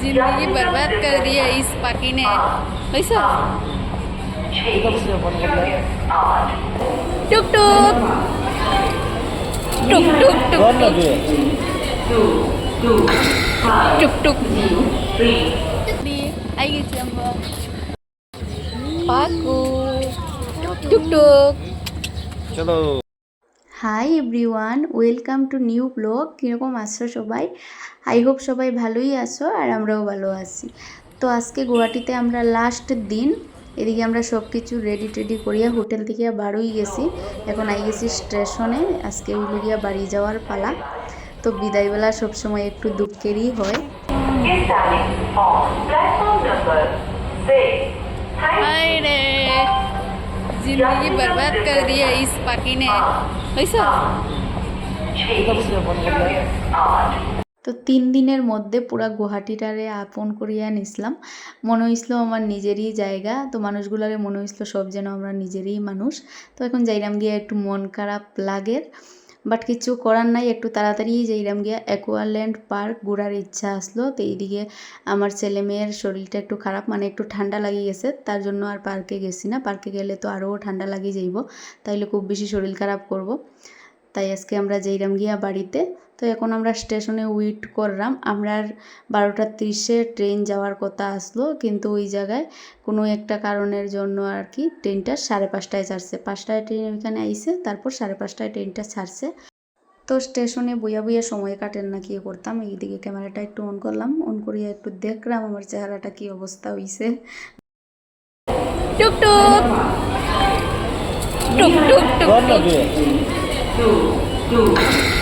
ज़िंदगी बर्बाद कर दी है इस पाकि ने। कैसा टुक टुक। टुक टुक टुक टुक। टुक आई गई थी हम पाकू टुक टुक। चलो। Hi everyone welcome to new blog কীরকম আছো সবাই? আই হোপ সবাই ভালোই আছো আর আমরাও ভালো আছি। তো আজকে গুয়াহাটিতে আমরা লাস্ট দিন, এদিকে আমরা সব কিছু রেডি টেডি করিয়া হোটেল থেকে বারোই গেছি। এখন আই গেছি স্টেশনে আজকে গিয়া বাড়ি যাওয়ার পালা। তো বিদায়বেলা সবসময় একটু দুঃখেরই হয়। Standing जिंदगी बर्बाद कर दिया इस पाकी ने वैसा আট তো তিন দিনের মধ্যে পুরা গুয়াহাটিটারে আপন করিয়া নিছিলাম মনে হইছিল আমার নিজেরই জায়গা তো মানুষগুলারে মনে হইছিল সব যেন আমরা নিজেরই মানুষ তো এখন যাইরাম গিয়া একটু মন খারাপ লাগে বাট কিছু করার নাই, একটু তাড়াতাড়ি যাইরাম গিয়া অ্যাকোয়াল্যান্ড পার্ক ঘোরার ইচ্ছা আসলো। তো এইদিকে আমার ছেলে মেয়ের শরীরটা একটু খারাপ মানে একটু ঠান্ডা লাগে গেছে, তার জন্য আর পার্কে গেছি না। পার্কে গেলে তো আরও ঠান্ডা লাগিয়ে যাইব, তাইলে খুব বেশি শরীর খারাপ করব। তাই আজকে আমরা যাইরাম গিয়া বাড়িতে তো এখন আমরা স্টেশনে ওয়েট করলাম। আমরা বারোটা তিরিশে ট্রেন যাওয়ার কথা আসলো কিন্তু ওই জায়গায় কোনো একটা কারণের জন্য আর কি ট্রেনটা সাড়ে পাঁচটায় ছাড়ছে। পাঁচটায় ট্রেন ওইখানে আইসে তারপর সাড়ে পাঁচটায় ট্রেনটা ছাড়ছে। তো স্টেশনে বইয়া বইয়া সময় কাটেন না কি করতাম এইদিকে ক্যামেরাটা একটু অন করলাম অন করিয়া একটু দেখলাম আমার চেহারাটা কি অবস্থা হইছে। টুকটুক টুক। টুক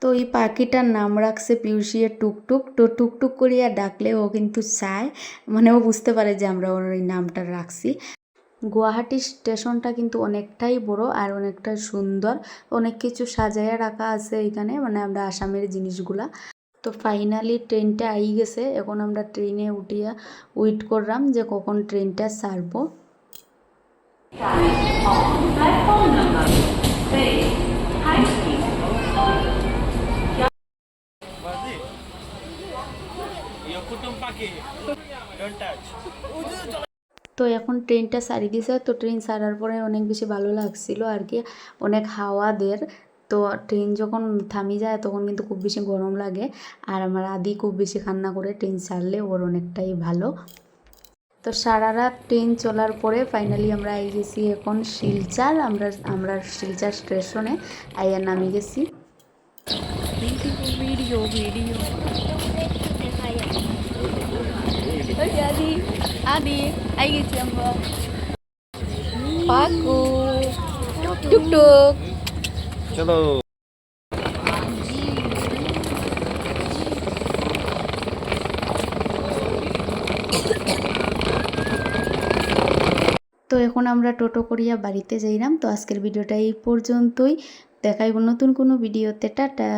তো এই পাখিটার নাম রাখছে পিউসিয়ে টুকটুক। তো টুকটুক করিয়া ডাকলে ও কিন্তু চায়। মানে ও বুঝতে পারে যে আমরা ওর এই নামটা রাখছি। গুয়াহাটি স্টেশনটা কিন্তু অনেকটাই বড় আর অনেকটাই সুন্দর। অনেক কিছু সাজাইয়া রাখা আছে এখানে মানে আমরা আসামের জিনিসগুলা। তো ফাইনালি ট্রেনটা আই গেছে, এখন আমরা ট্রেনে উঠিয়া ওয়েট করলাম যে কখন ট্রেনটা ছাড়বো. তো এখন ট্রেনটা সারি দিছে তো ট্রেন সারার পরে অনেক বেশি ভালো লাগছিল আর কি। অনেক হাওয়াদের, তো ট্রেন যখন থামি যায় তখন কিন্তু খুব বেশি গরম লাগে। আর আমার আদি খুব বেশি কান্না করে ট্রেন ছাড়লে ওর অনেকটাই ভালো। তো সারা রাত ট্রেন চলার পরে ফাইনালি আমরা আই গেছি এখন শিলচার, আমরা আমরা শিলচার স্টেশনে আইয়া নামি গেছি। ভিডিও ভিডিও আদি আই গেছি আমরা পাকু টুকটুক চলো তো এখন আমরা টোটো করিয়া বাড়িতে যাইলাম। তো আজকের ভিডিওটা এই পর্যন্তই। দেখাইব নতুন কোনো ভিডিওতে। টাটা।